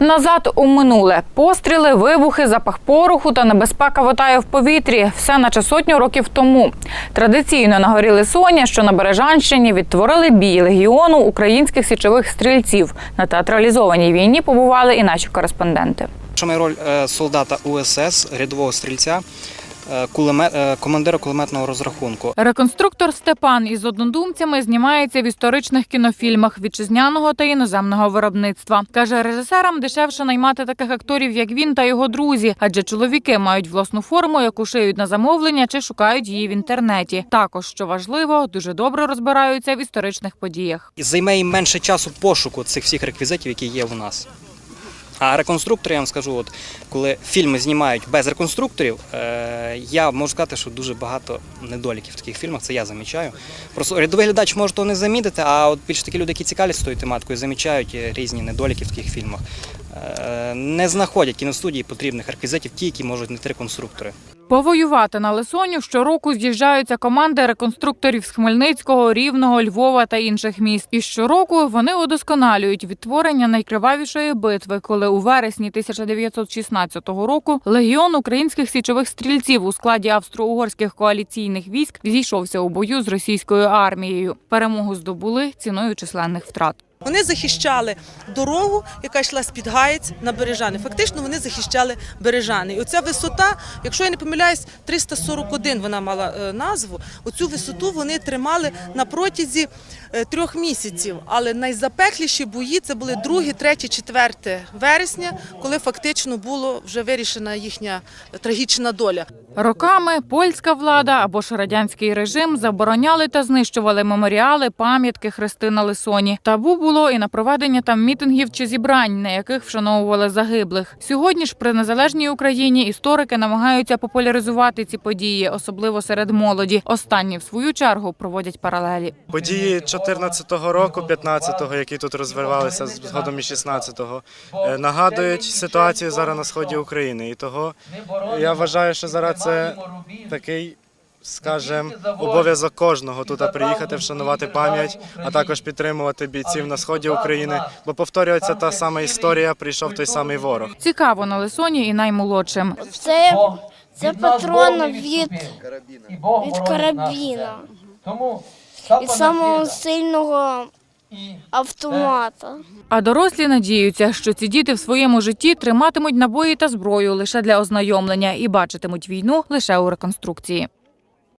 Назад у минуле постріли, вибухи, запах пороху та небезпека витає в повітрі. Все наче сотню років тому. Традиційно на горі Лисоня, що на Бережанщині, відтворили бій легіону українських січових стрільців. На театралізованій війні побували і наші кореспонденти. Шами роль е, солдата УСС, рядового стрільця, кулемет, е, командира кулеметного розрахунку. Реконструктор Степан із однодумцями знімається в історичних кінофільмах вітчизняного та іноземного виробництва. Каже, режисерам дешевше наймати таких акторів, як він та його друзі, адже чоловіки мають власну форму, яку шиють на замовлення чи шукають її в інтернеті. Також що важливо, дуже добре розбираються в історичних подіях. Займе їм менше часу пошуку цих всіх реквізитів, які є у нас. А реконструктори, я вам скажу, от коли фільми знімають без реконструкторів, е, я можу сказати, що дуже багато недоліків в таких фільмах, це я замічаю. Просто рядовий глядач може того не замітити, а от більш такі люди, які цікавляться тою тематикою, замічають е, різні недоліки в таких фільмах. Е, не знаходять кіностудії потрібних реквізитів, ті, які можуть знайти реконструктори. Повоювати на Лисоню щороку з'їжджаються команди реконструкторів з Хмельницького, Рівного, Львова та інших міст. І щороку вони удосконалюють відтворення найкривавішої битви, коли у вересні 1916 року легіон українських січових стрільців у складі австро-угорських коаліційних військ зійшовся у бою з російською армією. Перемогу здобули ціною численних втрат. Вони захищали дорогу, яка йшла з під Гаєць на Бережани. Фактично вони захищали Бережани. І оця висота, якщо я не помиляюсь, 341 вона мала е, назву. Оцю висоту вони тримали на протязі е, трьох місяців. Але найзапекліші бої це були 2, 3, 4 вересня, коли фактично було вже вирішена їхня трагічна доля. Роками польська влада або ж радянський режим забороняли та знищували меморіали, пам'ятки, хрести на Лисоні. Табу було і на проведення там мітингів чи зібрань, на яких вшановували загиблих. Сьогодні ж при незалежній Україні історики намагаються популяризувати ці події, особливо серед молоді. Останні в свою чергу проводять паралелі. Події 14-го року, 15-го, які тут розвивалися згодом і 16-го, е, нагадують ситуацію зараз на сході України. І того я вважаю, що зараз це такий, скажем, обов'язок кожного тут приїхати, вшанувати пам'ять, а також підтримувати бійців на сході України, бо повторюється та сама історія, прийшов той самий ворог. Цікаво на Лисоні і наймолодшим. Це, це патрон від, від карабіна, від самого сильного автомата. А дорослі надіються, що ці діти в своєму житті триматимуть набої та зброю лише для ознайомлення і бачитимуть війну лише у реконструкції.